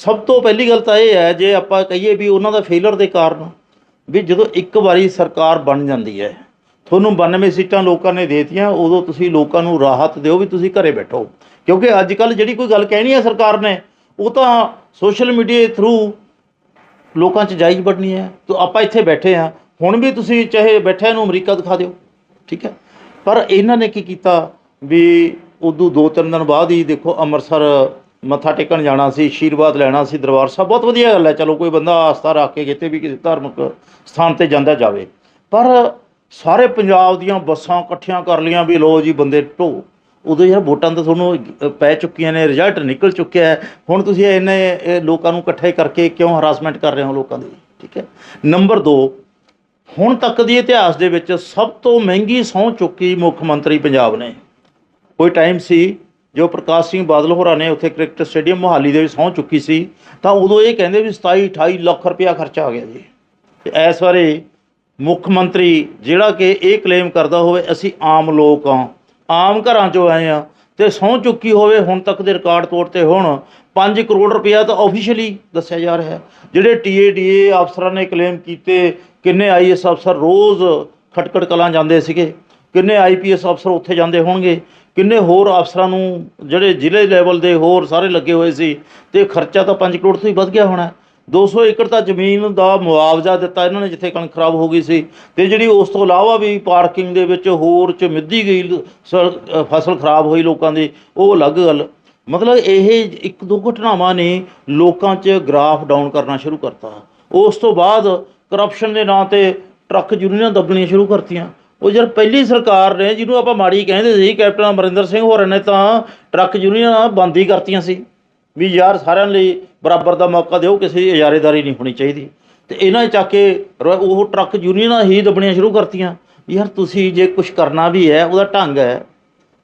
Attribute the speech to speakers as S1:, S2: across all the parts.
S1: ਸਭ ਤੋਂ ਪਹਿਲੀ ਗੱਲ ਤਾਂ ਇਹ ਹੈ, ਜੇ ਆਪਾਂ ਕਹੀਏ ਵੀ ਉਹਨਾਂ ਦਾ ਫੇਲਰ ਦੇ ਕਾਰਨ ਵੀ ਜਦੋਂ ਇੱਕ ਵਾਰੀ ਸਰਕਾਰ ਬਣ ਜਾਂਦੀ ਹੈ, ਤੁਹਾਨੂੰ 92 ਸੀਟਾਂ ਲੋਕਾਂ ਨੇ ਦੇਤੀਆਂ, ਉਦੋਂ ਤੁਸੀਂ ਲੋਕਾਂ ਨੂੰ ਰਾਹਤ ਦਿਓ ਵੀ ਤੁਸੀਂ ਘਰੇ ਬੈਠੋ। ਕਿਉਂਕਿ ਅੱਜ ਕੱਲ ਜਿਹੜੀ ਕੋਈ ਗੱਲ ਕਹਿਣੀ ਹੈ ਸਰਕਾਰ ਨੇ, ਉਹ ਤਾਂ ਸੋਸ਼ਲ ਮੀਡੀਆ ਥਰੂ ਲੋਕਾਂ 'ਚ ਜਾਇਜ਼ ਬੜਨੀ ਹੈ। ਤਾਂ ਆਪਾਂ ਇੱਥੇ ਬੈਠੇ ਆ ਹੁਣ ਵੀ ਤੁਸੀਂ ਚਾਹੇ ਬੈਠਿਆਂ ਨੂੰ ਅਮਰੀਕਾ ਦਿਖਾ ਦਿਓ, ਠੀਕ ਹੈ? ਪਰ ਇਹਨਾਂ ਨੇ ਕੀ ਕੀਤਾ ਵੀ ਉਦੋਂ ਦੋ ਤਿੰਨ ਦਿਨ ਬਾਅਦ ਹੀ ਦੇਖੋ ਅੰਮ੍ਰਿਤਸਰ ਮੱਥਾ ਟੇਕਣ ਜਾਣਾ ਸੀ ਆਸ਼ੀਰਵਾਦ ਲੈਣਾ ਸੀ ਦਰਬਾਰ ਸਾਹਿਬ। ਬਹੁਤ ਵਧੀਆ ਗੱਲ ਹੈ, ਚਲੋ ਕੋਈ ਬੰਦਾ ਆਸਥਾ ਰੱਖ ਕੇ ਕਿਤੇ ਵੀ ਕਿਸੇ ਧਾਰਮਿਕ ਸਥਾਨ ਤੇ ਜਾਂਦਾ ਜਾਵੇ। ਪਰ ਸਾਰੇ ਪੰਜਾਬ ਦੀਆਂ ਬੱਸਾਂ ਇਕੱਠੀਆਂ ਕਰ ਲੀਆਂ ਵੀ ਲੋ ਜੀ ਬੰਦੇ ਢੋ। ਉਦੋਂ ਯਾਰ ਵੋਟਾਂ ਤਾਂ ਤੁਹਾਨੂੰ ਪੈ ਚੁੱਕੀਆਂ ਨੇ, ਰਿਜ਼ਲਟ ਨਿਕਲ ਚੁੱਕਿਆ ਹੈ। ਹੁਣ ਤੁਸੀਂ ਇੰਨੇ ਲੋਕਾਂ ਨੂੰ ਇਕੱਠੇ ਕਰਕੇ ਕਿਉਂ ਹਰਾਸਮੈਂਟ ਕਰ ਰਹੇ ਹੋ ਲੋਕਾਂ ਦੀ? ਠੀਕ ਹੈ। ਨੰਬਰ 2 ਹੁਣ ਤੱਕ ਦੀ ਇਤਿਹਾਸ ਦੇ ਵਿੱਚ ਸਭ ਤੋਂ ਮਹਿੰਗੀ ਸਹੁੰ ਚੁੱਕੀ ਮੁੱਖ ਮੰਤਰੀ ਪੰਜਾਬ ਨੇ। ਕੋਈ ਟਾਈਮ ਸੀ ਜੋ ਪ੍ਰਕਾਸ਼ ਸਿੰਘ ਬਾਦਲ ਹੋਰਾਂ ਨੇ ਉੱਥੇ ਕ੍ਰਿਕਟ ਸਟੇਡੀਅਮ ਮੋਹਾਲੀ ਦੇ ਵਿੱਚ ਸਹੁੰ ਚੁੱਕੀ ਸੀ, ਤਾਂ ਉਦੋਂ ਇਹ ਕਹਿੰਦੇ ਵੀ 27 28 ਲੱਖ ਰੁਪਇਆ ਖਰਚਾ ਆ ਗਿਆ ਜੀ। ਤੇ ਇਸ ਬਾਰੇ ਮੁੱਖ ਮੰਤਰੀ ਜਿਹੜਾ ਕਿ ਇਹ ਕਲੇਮ ਕਰਦਾ ਹੋਵੇ, ਅਸੀਂ ਆਮ ਲੋਕ ਹਾਂ, ਆਮ ਘਰਾਂ ਚੋਂ ਆਏ ਆ ਤੇ ਸਹੁੰ ਚੁੱਕੀ ਹੋਵੇ, ਹੁਣ ਤੱਕ ਦੇ ਰਿਕਾਰਡ ਤੋੜ ਤੇ ਹੁਣ 5 ਕਰੋੜ ਰੁਪਇਆ ਤਾਂ ਆਫੀਸ਼ੀਅਲੀ ਦੱਸਿਆ ਜਾ ਰਿਹਾ ਹੈ। ਜਿਹੜੇ ਟੀਏਡੀਏ ਅਫਸਰਾਂ ਨੇ ਕਲੇਮ ਕੀਤੇ, ਕਿੰਨੇ ਆਈਐਸ ਅਫਸਰ ਰੋਜ਼ ਖਟਕੜ ਕਲਾਂ ਜਾਂਦੇ ਸੀਗੇ, ਕਿੰਨੇ ਆਈਪੀਐਸ ਅਫਸਰ ਉੱਥੇ ਜਾਂਦੇ ਹੋਣਗੇ ਕਿੰਨੇ ਹੋਰ ਅਫਸਰਾਂ ਨੂੰ, ਜਿਹੜੇ ਜ਼ਿਲ੍ਹੇ ਲੈਵਲ ਦੇ ਹੋਰ ਸਾਰੇ ਲੱਗੇ ਹੋਏ ਸੀ ਤੇ ਖਰਚਾ ਤਾਂ 5 ਕਰੋੜ ਤੋਂ ਹੀ ਵੱਧ ਗਿਆ ਹੋਣਾ। 200 ਏਕੜ ਤਾਂ ਜ਼ਮੀਨ ਦਾ ਮੁਆਵਜ਼ਾ ਦਿੱਤਾ ਇਹਨਾਂ ਨੇ ਜਿੱਥੇ ਕਣਕ ਖਰਾਬ ਹੋ ਗਈ ਸੀ। ਤੇ ਜਿਹੜੀ ਉਸ ਤੋਂ ਇਲਾਵਾ ਵੀ ਪਾਰਕਿੰਗ ਦੇ ਵਿੱਚ ਹੋਰ ਚ ਮਿੱਧੀ ਗਈ ਸ- ਫਸਲ ਖਰਾਬ ਹੋਈ ਲੋਕਾਂ ਦੀ, ਉਹ ਅਲੱਗ ਗੱਲ। ਮਤਲਬ ਇਹ ਇੱਕ ਦੋ ਘਟਨਾਵਾਂ ਨੇ ਲੋਕਾਂ 'ਚ ਗ੍ਰਾਫ ਡਾਊਨ ਕਰਨਾ ਸ਼ੁਰੂ ਕਰਤਾ। ਉਸ ਤੋਂ ਬਾਅਦ ਕਰਪਸ਼ਨ ਦੇ ਨਾਂ ਤੇ ਟਰੱਕ ਯੂਨੀਅਨਾਂ ਦੱਬਣੀਆਂ ਸ਼ੁਰੂ ਕਰਤੀਆਂ। ਉਹ ਜਦ ਪਹਿਲੀ ਸਰਕਾਰ ਨੇ ਜਿਹਨੂੰ ਆਪਾਂ ਮਾੜੀ ਕਹਿੰਦੇ ਸੀ, ਕੈਪਟਨ ਅਮਰਿੰਦਰ ਸਿੰਘ ਹੋਰਾਂ ਨੇ ਤਾਂ ਟਰੱਕ ਯੂਨੀਅਨਾਂ ਬੰਦ ਹੀ ਕਰਤੀਆਂ ਸੀ। ਵੀ ਯਾਰ ਸਾਰਿਆਂ ਲਈ ਬਰਾਬਰ ਦਾ ਮੌਕਾ ਦਿਓ, ਕਿਸੇ ਦੀ ਇਜਾਰੇਦਾਰੀ ਨਹੀਂ ਹੋਣੀ ਚਾਹੀਦੀ। ਤੇ ਇਹਨਾਂ ਨੇ ਚੱਕ ਕੇ ਰ- ਉਹ ਟਰੱਕ ਯੂਨੀਅਨਾਂ ਹੀ ਦੱਬਣੀਆਂ ਸ਼ੁਰੂ ਕਰਤੀਆਂ। ਯਾਰ ਤੁਸੀਂ ਜੇ ਕੁਝ ਕਰਨਾ ਵੀ ਹੈ, ਉਹਦਾ ਢੰਗ ਹੈ।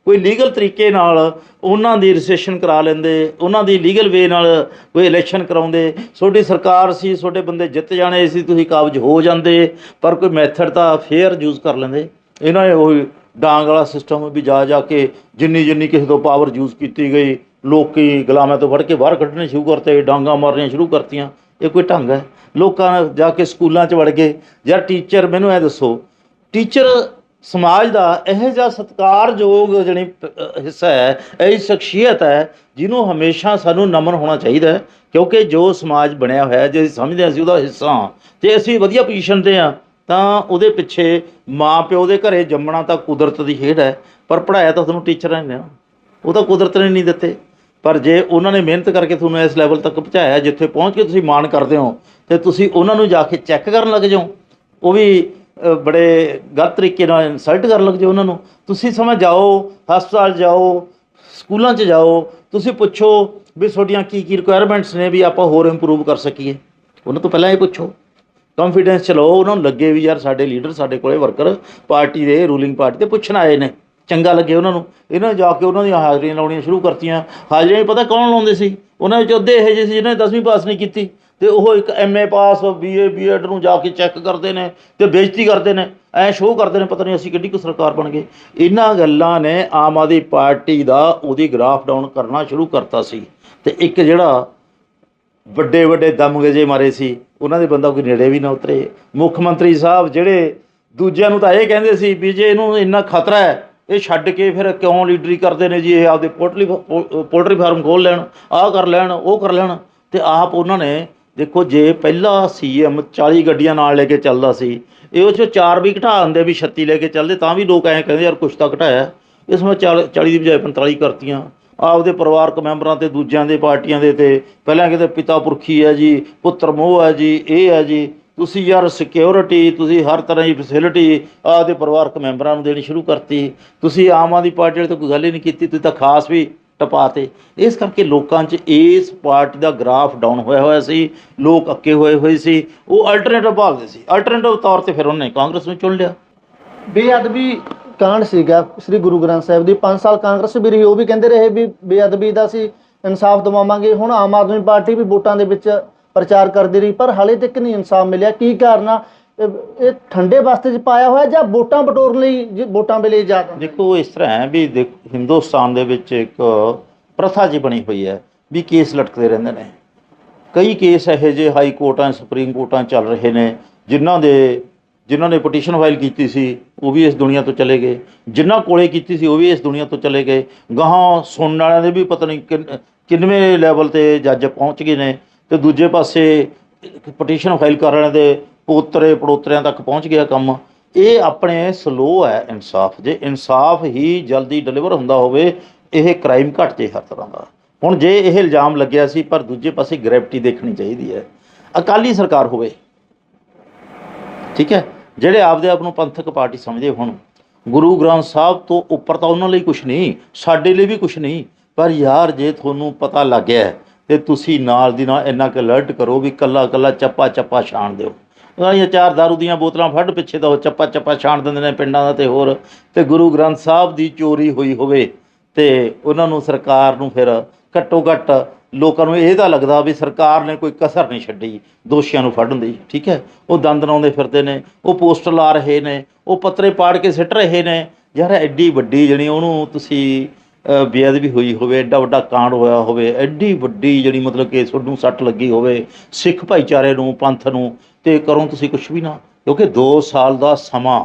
S1: ਕੋਈ ਲੀਗਲ ਤਰੀਕੇ ਨਾਲ ਉਹਨਾਂ ਦੀ ਰਜਿਸਟ੍ਰੇਸ਼ਨ ਕਰਾ ਲੈਂਦੇ, ਉਹਨਾਂ ਦੀ ਲੀਗਲ ਵੇ ਨਾਲ ਕੋਈ ਇਲੈਕਸ਼ਨ ਕਰਾਉਂਦੇ। ਤੁਹਾਡੀ ਸਰਕਾਰ ਸੀ, ਤੁਹਾਡੇ ਬੰਦੇ ਜਿੱਤ ਜਾਣੇ ਸੀ, ਤੁਸੀਂ ਕਾਬਜ ਹੋ ਜਾਂਦੇ, ਪਰ ਕੋਈ ਮੈਥਡ ਤਾਂ ਫੇਅਰ ਯੂਜ਼ ਕਰ ਲੈਂਦੇ। ਇਹਨਾਂ ਨੇ ਉਹ ਡਾਂਗ ਵਾਲਾ ਸਿਸਟਮ ਵੀ ਜਾ ਜਾ ਕੇ ਜਿੰਨੀ ਜਿੰਨੀ ਕਿਸੇ ਤੋਂ ਪਾਵਰ ਯੂਜ਼ ਕੀਤੀ ਗਈ, ਲੋਕੀ ਗੁਲਾਮਾਂ ਤੋਂ ਫੜ ਕੇ ਬਾਹਰ ਕੱਢਣੇ ਸ਼ੁਰੂ ਕਰਤੇ, ਡਾਂਗਾ ਮਾਰਨੀਆਂ ਸ਼ੁਰੂ ਕਰਤੀਆਂ। ਇਹ ਕੋਈ ਢੰਗ ਹੈ। ਲੋਕਾਂ ਜਾ ਕੇ ਸਕੂਲਾਂ 'ਚ ਵੜ ਗਏ। ਯਾਰ ਟੀਚਰ ਮੈਨੂੰ ਇਹ ਦੱਸੋ ਟੀਚਰ ਸਮਾਜ ਦਾ ਇਹੋ ਜਿਹਾ ਸਤਿਕਾਰਯੋਗ ਜਿਹੜੀ ਹਿੱਸਾ ਹੈ, ਇਹ ਸ਼ਖਸੀਅਤ ਹੈ, ਜਿਹਨੂੰ ਹਮੇਸ਼ਾ ਸਾਨੂੰ ਨਮਨ ਹੋਣਾ ਚਾਹੀਦਾ ਹੈ, ਕਿਉਂਕਿ ਜੋ ਸਮਾਜ ਬਣਿਆ ਹੋਇਆ ਹੈ, ਜੇ ਸਮਝਦੇ ਹਾਂ ਅਸੀਂ ਉਹਦਾ ਹਿੱਸਾ ਹਾਂ ਤੇ ਅਸੀਂ ਵਧੀਆ ਪੋਜੀਸ਼ਨ ਤੇ ਆ ਤਾਂ ਉਹਦੇ ਪਿੱਛੇ ਮਾਂ ਪਿਓ ਦੇ ਘਰੇ ਜੰਮਣਾ ਤਾਂ ਕੁਦਰਤ ਦੀ ਖੇਡ ਹੈ, ਪਰ ਪੜਾਇਆ ਤਾਂ ਤੁਹਾਨੂੰ ਟੀਚਰਾਂ ਨੇ ਉਹ ਤਾਂ ਕੁਦਰਤ ਨੇ ਨਹੀਂ ਦਿੱਤੇ, ਪਰ ਜੇ ਉਹਨਾਂ ਨੇ ਮਿਹਨਤ ਕਰਕੇ ਤੁਹਾਨੂੰ ਇਸ ਲੈਵਲ ਤੱਕ ਪਹੁੰਚਾਇਆ, ਜਿੱਥੇ ਪਹੁੰਚ ਕੇ ਤੁਸੀਂ ਮਾਣ ਕਰਦੇ ਹੋ, ਤੇ ਤੁਸੀਂ ਉਹਨਾਂ ਨੂੰ ਜਾ ਕੇ ਚੈੱਕ ਕਰਨ ਲੱਗ ਜਾਓ, ਉਹ ਵੀ ਬੜੇ ਗਲਤ ਤਰੀਕੇ ਨਾਲ ਇਨਸਲਟ ਕਰਨ ਲੱਗ ਜਾਓ ਉਹਨਾਂ ਨੂੰ। ਤੁਸੀਂ ਸਮਾਂ ਜਾਓ, ਹਸਪਤਾਲ ਜਾਓ, ਸਕੂਲਾਂ 'ਚ ਜਾਓ, ਤੁਸੀਂ ਪੁੱਛੋ ਵੀ ਤੁਹਾਡੀਆਂ ਕੀ ਕੀ ਰਿਕੁਆਇਰਮੈਂਟਸ ਨੇ ਵੀ ਆਪਾਂ ਹੋਰ ਇੰਪਰੂਵ ਕਰ ਸਕੀਏ। ਉਹਨਾਂ ਤੋਂ ਪਹਿਲਾਂ ਇਹ ਪੁੱਛੋ। ਕੰਫੀਡੈਂਸ ਚਲਾਓ, ਉਹਨਾਂ ਨੂੰ ਲੱਗੇ ਵੀ ਯਾਰ ਸਾਡੇ ਲੀਡਰ ਸਾਡੇ ਕੋਲੇ ਵਰਕਰ ਪਾਰਟੀ ਦੇ ਰੂਲਿੰਗ ਪਾਰਟੀ ਤੇ ਪੁੱਛਣ ਆਏ ਨੇ। ਚੰਗਾ ਲੱਗੇ ਉਹਨਾਂ ਨੂੰ। ਇਹਨਾਂ ਜਾ ਕੇ ਉਹਨਾਂ ਦੀਆਂ ਹਾਜ਼ਰੀਆਂ ਲਾਉਣੀਆਂ ਸ਼ੁਰੂ ਕਰਤੀਆਂ। ਹਾਜ਼ਰੀਆਂ ਵੀ ਪਤਾ ਕੌਣ ਲਾਉਂਦੇ ਸੀ? ਉਹਨਾਂ ਵਿੱਚ ਅੱਧੇ ਇਹੋ ਜਿਹੇ ਸੀ ਜਿਹਨਾਂ ਨੇ 10ਵੀਂ ਪਾਸ ਨਹੀਂ ਕੀਤੀ ਤੇ ਉਹ ਇੱਕ ਐਮਏ ਪਾਸ ਬੀਏ ਬੀਐਡ ਨੂੰ ਜਾ ਕੇ ਚੈੱਕ ਕਰਦੇ ਨੇ ਤੇ ਬੇਇੱਜ਼ਤੀ ਕਰਦੇ ਨੇ, ਐ ਸ਼ੋਅ ਕਰਦੇ ਨੇ, ਪਤਾ ਨਹੀਂ ਅਸੀਂ ਕਿੱਡੀ ਕੁ ਸਰਕਾਰ ਬਣ ਗਏ। ਇਹਨਾਂ ਗੱਲਾਂ ਨੇ ਆਮ ਆਦਮੀ ਪਾਰਟੀ ਦਾ ਉਹਦੀ ਗ੍ਰਾਫ ਡਾਊਨ ਕਰਨਾ ਸ਼ੁਰੂ ਕਰਤਾ ਸੀ ਤੇ ਇੱਕ ਜਿਹੜਾ ਵੱਡੇ ਵੱਡੇ ਦਮਗਜੇ ਮਾਰੇ ਸੀ, ਉਹਨਾਂ ਦੇ ਬੰਦਾ ਕੋਈ ਨੇੜੇ ਵੀ ਨਾ ਉਤਰੇ। ਮੁੱਖ ਮੰਤਰੀ ਸਾਹਿਬ ਜਿਹੜੇ ਦੂਜਿਆਂ ਨੂੰ ਤਾਂ ਇਹ ਕਹਿੰਦੇ ਸੀ ਵੀ ਜੇ ਇਹਨੂੰ ਇੰਨਾ ਖਤਰਾ ਹੈ ਇਹ ਛੱਡ ਕੇ ਫਿਰ ਕਿਉਂ ਲੀਡਰੀ ਕਰਦੇ ਨੇ ਜੀ ਇਹ ਆਪਦੇ ਪੋਲਟਰੀ ਪੋਲਟਰੀ ਫਾਰਮ ਖੋਲ ਲੈਣ, ਆਹ ਕਰ ਲੈਣ, ਉਹ ਕਰ ਲੈਣ, ਤੇ ਆਪ ਉਹਨਾਂ ਨੇ ਦੇਖੋ ਜੇ ਪਹਿਲਾ ਸੀਐਮ 40 ਗੱਡੀਆਂ ਨਾਲ ਲੈ ਕੇ ਚੱਲਦਾ ਸੀ, ਇਹ ਉਹ 'ਚੋਂ ਚਾਰ ਵੀ ਘਟਾ ਦਿੰਦੇ ਵੀ 36 ਲੈ ਕੇ ਚੱਲਦੇ, ਤਾਂ ਵੀ ਲੋਕ ਐਂ ਕਹਿੰਦੇ ਯਾਰ ਕੁਛ ਤਾਂ ਘਟਾਇਆ। ਇਸ ਵਿੱਚ 40 ਦੀ ਬਜਾਏ 45 ਕਰਤੀਆਂ। ਆਪਦੇ ਪਰਿਵਾਰਕ ਮੈਂਬਰਾਂ ਤੇ, ਦੂਜਿਆਂ ਦੇ ਪਾਰਟੀਆਂ ਦੇ ਤੇ, ਪਹਿਲਾਂ ਕਿਤੇ ਪਿਤਾ ਪੁਰਖੀ ਹੈ ਜੀ, ਪੁੱਤਰ ਮੋਹ ਹੈ ਜੀ, ਇਹ ਹੈ ਜੀ ਤੁਸੀਂ ਯਾਰ ਸਿਕਿਉਰਿਟੀ ਤੁਸੀਂ ਹਰ ਤਰ੍ਹਾਂ ਦੀ ਫੈਸਿਲਿਟੀ ਆਪਦੇ ਪਰਿਵਾਰਕ ਮੈਂਬਰਾਂ ਨੂੰ ਦੇਣੀ ਸ਼ੁਰੂ ਕਰਤੀ। ਤੁਸੀਂ ਆਮ ਆਦਮੀ ਪਾਰਟੀ ਵਾਲੇ ਤਾਂ ਕੋਈ ਗੱਲ ਹੀ ਨਹੀਂ ਕੀਤੀ, ਤੁਸੀਂ ਤਾਂ ਖਾਸ ਵੀ ਟਪਾਤੇ। ਇਸ ਕਰਕੇ ਲੋਕਾਂ 'ਚ ਇਸ ਪਾਰਟੀ ਦਾ ਗ੍ਰਾਫ ਡਾਊਨ ਹੋਇਆ ਹੋਇਆ ਸੀ, ਲੋਕ ਅੱਕੇ ਹੋਏ ਹੋਏ ਸੀ, ਉਹ ਅਲਟਰਨੇਟਿਵ ਭਾਲਦੇ ਸੀ। ਅਲਟਰਨੇਟਿਵ ਤੌਰ ਤੇ ਫਿਰ ਉਹਨੇ ਕਾਂਗਰਸ ਨੂੰ ਚੁਣ ਲਿਆ।
S2: ਬੇਅਦਬੀ ਕਾਂਡ ਸੀਗਾ ਸ੍ਰੀ ਗੁਰੂ ਗ੍ਰੰਥ ਸਾਹਿਬ ਦੀ। 5 ਸਾਲ ਕਾਂਗਰਸ ਵੀ ਰਹੀ, ਉਹ ਵੀ ਕਹਿੰਦੇ ਰਹੇ ਵੀ ਬੇਅਦਬੀ ਦਾ ਸੀ ਇਨਸਾਫ ਦਿਵਾਵਾਂਗੇ। ਹੁਣ ਆਮ ਆਦਮੀ ਪਾਰਟੀ ਵੀ ਵੋਟਾਂ ਦੇ ਵਿੱਚ ਪ੍ਰਚਾਰ ਕਰਦੀ ਰਹੀ, ਪਰ ਹਾਲੇ ਤੱਕ ਨਹੀਂ ਇਨਸਾਫ ਮਿਲਿਆ। ਕੀ ਕਾਰਨ ਆ? ਇਹ ਠੰਡੇ ਵਾਸਤੇ ਚ ਪਾਇਆ ਹੋਇਆ ਜਾਂ ਵੋਟਾਂ ਬਟੋਰਨ ਲਈ ਜੇ ਵੋਟਾਂ ਵੇਲੇ ਯਾਦ
S1: ਦੇਖੋ, ਇਸ ਤਰ੍ਹਾਂ ਹੈ ਵੀ ਦੇਖ, ਹਿੰਦੁਸਤਾਨ ਦੇ ਵਿੱਚ ਇੱਕ ਪ੍ਰਥਾ ਜੀ ਬਣੀ ਹੋਈ ਹੈ ਵੀ ਕੇਸ ਲਟਕਦੇ ਰਹਿੰਦੇ ਨੇ। ਕਈ ਕੇਸ ਇਹੋ ਜਿਹੇ ਹਾਈ ਕੋਰਟਾਂ, ਸੁਪਰੀਮ ਕੋਰਟਾਂ ਚੱਲ ਰਹੇ ਨੇ, ਜਿਨ੍ਹਾਂ ਦੇ, ਜਿਨ੍ਹਾਂ ਨੇ ਪਟੀਸ਼ਨ ਫਾਈਲ ਕੀਤੀ ਸੀ, ਉਹ ਵੀ ਇਸ ਦੁਨੀਆ ਤੋਂ ਚਲੇ ਗਏ। ਜਿਨ੍ਹਾਂ ਕੋਲੇ ਕੀਤੀ ਸੀ, ਉਹ ਵੀ ਇਸ ਦੁਨੀਆ ਤੋਂ ਚਲੇ ਗਏ। ਗਾਹਾਂ ਸੁਣਨ ਵਾਲਿਆਂ ਦੇ ਵੀ ਪਤਾ ਨਹੀਂ ਕਿੰਨਵੇਂ ਲੈਵਲ ਤੇ ਜੱਜ ਪਹੁੰਚ ਗਏ ਨੇ। ਤੇ ਦੂਜੇ ਪਾਸੇ ਪਟੀਸ਼ਨ ਫਾਈਲ ਕਰਨ ਵਾਲਿਆਂ ਦੇ ਪੋਤਰੇ, ਪੜੋਤਰਿਆਂ ਤੱਕ ਪਹੁੰਚ ਗਿਆ ਕੰਮ। ਇਹ ਆਪਣੇ ਸਲੋ ਹੈ ਇਨਸਾਫ। ਜੇ ਇਨਸਾਫ ਹੀ ਜਲਦੀ ਡਿਲੀਵਰ ਹੁੰਦਾ ਹੋਵੇ, ਇਹ ਕ੍ਰਾਈਮ ਘਟ ਜੇ ਹਰ ਤਰ੍ਹਾਂ ਦਾ। ਹੁਣ ਜੇ ਇਹ ਇਲਜ਼ਾਮ ਲੱਗਿਆ ਸੀ, ਪਰ ਦੂਜੇ ਪਾਸੇ ਗ੍ਰੈਵਿਟੀ ਦੇਖਣੀ ਚਾਹੀਦੀ ਹੈ। ਅਕਾਲੀ ਸਰਕਾਰ ਹੋਵੇ। ਠੀਕ ਹੈ? ਜਿਹੜੇ ਆਪਦੇ ਆਪ ਨੂੰ ਪੰਥਕ ਪਾਰਟੀ ਸਮਝਦੇ ਹੁਣ। ਗੁਰੂ ਗ੍ਰੰਥ ਸਾਹਿਬ ਤੋਂ ਉੱਪਰ ਤਾਂ ਉਹਨਾਂ ਲਈ ਕੁਝ ਨਹੀਂ, ਸਾਡੇ ਲਈ ਵੀ ਕੁਝ ਨਹੀਂ। ਪਰ ਯਾਰ, ਜੇ ਤੁਹਾਨੂੰ ਪਤਾ ਲੱਗ ਗਿਆ ਤੇ ਤੁਸੀਂ ਨਾਲ ਦੀ ਨਾਲ ਇੰਨਾ ਕੁ ਅਲਰਟ ਕਰੋ ਵੀ ਕੱਲਾ ਕੱਲਾ ਚੱਪਾ ਚੱਪਾ ਛਾਣ ਦਿਓ। ਗਾਲੀਆਂ ਚਾਰ ਦਾਰੂ ਦੀਆਂ ਬੋਤਲਾਂ ਫੜ ਪਿੱਛੇ ਤਾਂ ਉਹ ਚੱਪਾ ਚੱਪਾ ਛਾਣ ਦਿੰਦੇ ਨੇ ਪਿੰਡਾਂ ਦਾ ਤੇ ਹੋਰ। ਤੇ ਗੁਰੂ ਗ੍ਰੰਥ ਸਾਹਿਬ ਦੀ ਚੋਰੀ ਹੋਈ ਹੋਵੇ ਤੇ ਉਹਨਾਂ ਨੂੰ ਸਰਕਾਰ ਨੂੰ ਫਿਰ ਘੱਟੋ ਘੱਟ ਲੋਕਾਂ ਨੂੰ ਇਹ ਤਾਂ ਲੱਗਦਾ ਵੀ ਸਰਕਾਰ ਨੇ ਕੋਈ ਕਸਰ ਨਹੀਂ ਛੱਡੀ, ਦੋਸ਼ੀਆਂ ਨੂੰ ਫੜਨ ਦੀ, ਠੀਕ ਹੈ? ਉਹ ਦੰਦ ਲਾਉਂਦੇ ਫਿਰਦੇ ਨੇ, ਉਹ ਪੋਸਟਰ ਲਾ ਰਹੇ ਨੇ, ਉਹ ਪੱਤਰੇ ਪਾੜ ਕੇ ਸਿੱਟ ਰਹੇ ਨੇ। ਯਾਰ ਐਡੀ ਵੱਡੀ ਜਿਹੜੀ ਉਹਨੂੰ ਤੁਸੀਂ ਬੇਅਦਬੀ ਹੋਈ ਹੋਵੇ ਐਡਾ ਵੱਡਾ ਕਾਂਡ ਹੋਇਆ ਹੋਵੇ ਐਡੀ ਵੱਡੀ ਜਿਹੜੀ ਮਤਲਬ ਕਿ ਤੁਹਾਨੂੰ ਸੱਟ ਲੱਗੀ ਹੋਵੇ, ਸਿੱਖ ਭਾਈਚਾਰੇ ਨੂੰ, ਪੰਥ ਨੂੰ, ਤੇ ਕਰੋ ਤੁਸੀਂ ਕੁਝ ਵੀ ਨਾ, ਕਿਉਂਕਿ 2 ਸਾਲ ਦਾ ਸਮਾਂ,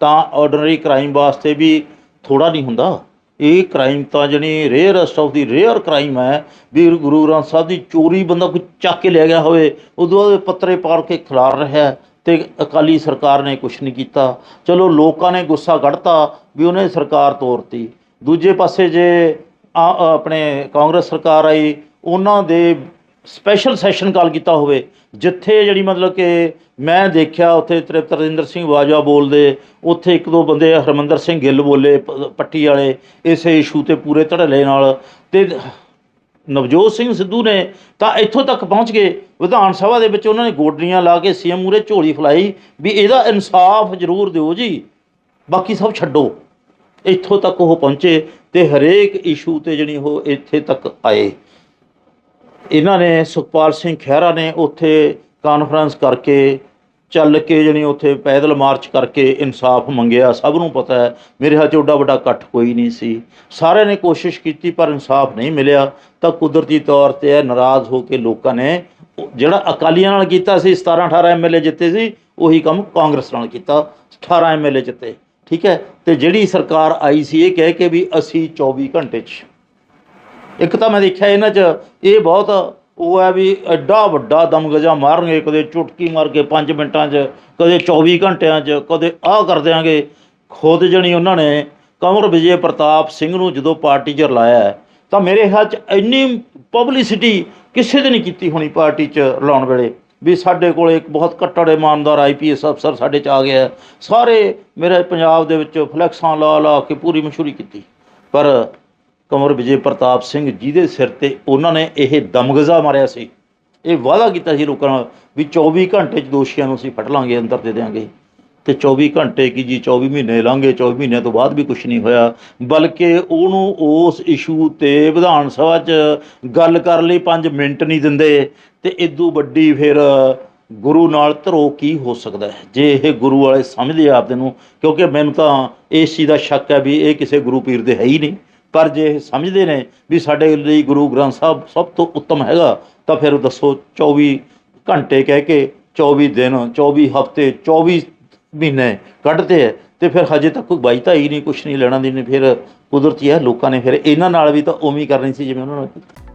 S1: ਤਾਂ ਆਰਡੀਨਰੀ ਕ੍ਰਾਈਮ ਵਾਸਤੇ ਵੀ ਥੋੜਾ ਨਹੀਂ ਹੁੰਦਾ। ਇਹ ਕ੍ਰਾਈਮ ਤਾਂ ਜਣੀ rarest of the rare crime ਹੈ, ਵੀ ਗੁਰੂ ਗ੍ਰੰਥ ਸਾਹਿਬ ਦੀ ਚੋਰੀ ਬੰਦਾ ਕੋਈ ਚੱਕ ਕੇ ਲੈ ਗਿਆ ਹੋਵੇ, ਉਦੋਂ ਬਾਅਦ ਪੱਤਰੇ ਪਾੜ ਕੇ ਖਿਲਾਰ ਰਿਹਾ ਹੈ, ਤੇ ਅਕਾਲੀ ਸਰਕਾਰ ਨੇ ਕੁਝ ਨਹੀਂ ਕੀਤਾ। ਚਲੋ ਲੋਕਾਂ ਨੇ ਗੁੱਸਾ ਕੱਢਤਾ, ਵੀ ਉਹਨੇ ਸਰਕਾਰ ਤੋਰਤੀ। ਦੂਜੇ ਪਾਸੇ ਜੇ ਆ- ਆਪਣੇ ਕਾਂਗਰਸ ਸਰਕਾਰ ਆਈ, ਉਹਨਾਂ ਦੇ ਸਪੈਸ਼ਲ ਸੈਸ਼ਨ ਕਾਲ ਕੀਤਾ ਹੋਵੇ, ਜਿੱਥੇ ਜਿਹੜੀ ਮਤਲਬ ਕਿ ਮੈਂ ਦੇਖਿਆ ਉੱਥੇ ਤ੍ਰਿਪਤ ਰਜਿੰਦਰ ਸਿੰਘ ਬਾਜਵਾ ਬੋਲਦੇ, ਉੱਥੇ ਇੱਕ ਦੋ ਬੰਦੇ ਹਰਮੰਦਰ ਸਿੰਘ ਗਿੱਲ ਬੋਲੇ ਪੱਟੀ ਵਾਲੇ, ਇਸੇ ਇਸ਼ੂ ਤੇ ਪੂਰੇ ਧੜਲੇ ਨਾਲ, ਤੇ ਨਵਜੋਤ ਸਿੰਘ ਸਿੱਧੂ ਨੇ ਤਾਂ ਇੱਥੋਂ ਤੱਕ ਪਹੁੰਚ ਗਏ, ਵਿਧਾਨ ਸਭਾ ਦੇ ਵਿੱਚ ਉਹਨਾਂ ਨੇ ਗੋਡਰੀਆਂ ਲਾ ਕੇ ਸੀਐਮ ਮੂਰੇ ਝੋਲੀ ਫਲਾਈ, ਵੀ ਇਹਦਾ ਇਨਸਾਫ ਜ਼ਰੂਰ ਦਿਓ ਜੀ, ਬਾਕੀ ਸਭ ਛੱਡੋ। ਇੱਥੋਂ ਤੱਕ ਉਹ ਪਹੁੰਚੇ ਤੇ ਹਰੇਕ ਇਸ਼ੂ ਤੇ ਜਿਹੜੀ ਉਹ ਇੱਥੇ ਤੱਕ ਆਏ। ਇਹਨਾਂ ਨੇ ਸੁਖਪਾਲ ਸਿੰਘ ਖਹਿਰਾ ਨੇ ਉੱਥੇ ਕਾਨਫਰੰਸ ਕਰਕੇ, ਚੱਲ ਕੇ ਜਣੀ ਉੱਥੇ ਪੈਦਲ ਮਾਰਚ ਕਰਕੇ ਇਨਸਾਫ ਮੰਗਿਆ। ਸਭ ਨੂੰ ਪਤਾ ਹੈ, ਮੇਰੇ ਹੱਥ 'ਚ ਓਡਾ ਵੱਡਾ ਇਕੱਠ ਕੋਈ ਨਹੀਂ ਸੀ। ਸਾਰਿਆਂ ਨੇ ਕੋਸ਼ਿਸ਼ ਕੀਤੀ ਪਰ ਇਨਸਾਫ ਨਹੀਂ ਮਿਲਿਆ। ਤਾਂ ਕੁਦਰਤੀ ਤੌਰ ਤੇ ਇਹ ਨਾਰਾਜ਼ ਹੋ ਕੇ ਲੋਕਾਂ ਨੇ ਜਿਹੜਾ ਅਕਾਲੀਆਂ ਨਾਲ ਕੀਤਾ ਸੀ 17 18 ਐਮਐਲਏ ਜਿੱਤੇ ਸੀ, ਉਹੀ ਕੰਮ ਕਾਂਗਰਸ ਨਾਲ ਕੀਤਾ 18 ਐਮਐਲਏ ਜਿੱਤੇ। ਠੀਕ ਹੈ? ਤੇ ਜਿਹੜੀ ਸਰਕਾਰ ਆਈ ਸੀ, ਇਹ ਕਹਿ ਕੇ ਵੀ ਅਸੀਂ 24 ਘੰਟੇ 'ਚ ਇੱਕ ਤਾਂ ਮੈਂ ਦੇਖਿਆ ਇਹਨਾਂ 'ਚ, ਇਹ ਬਹੁਤ ਉਹ ਹੈ ਵੀ ਐਡਾ ਵੱਡਾ ਦਮਗਜਾ ਮਾਰਨਗੇ, ਕਦੇ ਚੁਟਕੀ ਮਾਰ ਕੇ 5 ਮਿੰਟਾਂ 'ਚ, ਕਦੇ 24 ਘੰਟਿਆਂ 'ਚ, ਕਦੇ ਆਹ ਕਰ ਦਿਆਂਗੇ। ਖੁਦ ਜਣੀ ਉਹਨਾਂ ਨੇ ਕੰਵਰ ਵਿਜੇ ਪ੍ਰਤਾਪ ਸਿੰਘ ਨੂੰ ਜਦੋਂ ਪਾਰਟੀ 'ਚ ਰਲਾਇਆ, ਤਾਂ ਮੇਰੇ ਖਿਆਲ 'ਚ ਇੰਨੀ ਪਬਲਿਸਿਟੀ ਕਿਸੇ ਦੇ ਨਹੀਂ ਕੀਤੀ ਹੋਣੀ ਪਾਰਟੀ 'ਚ ਰਲਾਉਣ ਵੇਲੇ। ਵੀ ਸਾਡੇ ਕੋਲ ਇੱਕ ਬਹੁਤ ਕੱਟੜ ਇਮਾਨਦਾਰ ਆਈਪੀਐਸ ਅਫਸਰ ਸਾਡੇ 'ਚ ਆ ਗਿਆ ਸਾਰੇ ਮੇਰੇ ਪੰਜਾਬ ਦੇ ਵਿੱਚ ਫਲੈਕਸਾਂ ਲਾ ਲਾ ਕੇ ਪੂਰੀ ਮਸ਼ਹੂਰੀ ਕੀਤੀ। ਪਰ ਕੰਵਰ ਵਿਜੇ ਪ੍ਰਤਾਪ ਸਿੰਘ ਜਿਹਦੇ ਸਿਰ ਤੇ ਉਹਨਾਂ ਨੇ ਇਹ ਦਮਗਜ਼ਾ ਮਾਰਿਆ ਸੀ। ਇਹ ਵਾਅਦਾ ਕੀਤਾ ਸੀ ਲੋਕਾਂ ਨਾਲ ਵੀ 24 ਘੰਟੇ 'ਚ ਦੋਸ਼ੀਆਂ ਨੂੰ ਅਸੀਂ ਫੜ ਲਾਂਗੇ, ਅੰਦਰ ਦੇ ਦੇਵਾਂਗੇ ਤੇ 24 ਘੰਟੇ ਕੀ ਜੀ 24 ਮਹੀਨੇ ਲੰਘੇ 24 ਮਹੀਨਿਆਂ ਤੋਂ ਬਾਅਦ ਵੀ ਕੁਝ ਨਹੀਂ ਹੋਇਆ, ਬਲਕਿ ਉਹਨੂੰ ਉਸ ਇਸ਼ੂ ਤੇ ਵਿਧਾਨ ਸਭਾ 'ਚ ਗੱਲ ਕਰਨ ਲਈ 5 ਮਿੰਟ ਨਹੀਂ ਦਿੰਦੇ, ਤੇ ਇਦੋਂ ਵੱਡੀ ਫਿਰ ਗੁਰੂ ਨਾਲ ਧਰੋ ਕੀ ਹੋ ਸਕਦਾ ਹੈ? ਜੇ ਇਹ ਗੁਰੂ ਵਾਲੇ ਸਮਝਦੇ ਆਪਦੇ ਨੂੰ, ਕਿਉਂਕਿ ਮੈਨੂੰ ਤਾਂ ਇਸ ਚੀਜ਼ ਦਾ ਸ਼ੱਕ ਹੈ ਵੀ ਇਹ ਕਿਸੇ ਗੁਰੂ ਪੀਰ ਦੇ ਹੈ ਹੀ ਨਹੀਂ। ਪਰ ਜੇ ਇਹ ਸਮਝਦੇ ਨੇ ਵੀ ਸਾਡੇ ਲਈ ਗੁਰੂ ਗ੍ਰੰਥ ਸਾਹਿਬ ਸਭ ਤੋਂ ਉੱਤਮ ਹੈਗਾ, ਤਾਂ ਫਿਰ ਦੱਸੋ 24 ਘੰਟੇ ਕਹਿ ਕੇ 24 ਦਿਨ 24 ਹਫ਼ਤੇ 24 ਮਹੀਨੇ ਕੱਢਦੇ ਹੈ, ਤੇ ਫਿਰ ਹਜੇ ਤੱਕ ਕੋਈ ਬਾਈ ਤਾਂ ਹੀ ਨਹੀਂ, ਕੁਛ ਨਹੀਂ ਲੈਣਾ ਦੀ ਨਹੀਂ ਫਿਰ ਕੁਦਰਤੀ ਹੈ, ਲੋਕਾਂ ਨੇ ਫਿਰ ਇਹਨਾਂ ਨਾਲ ਵੀ ਤਾਂ ਉਵੇਂ ਹੀ ਕਰਨੀ ਸੀ ਜਿਵੇਂ ਉਹਨਾਂ ਨਾਲ ਕੀਤਾ।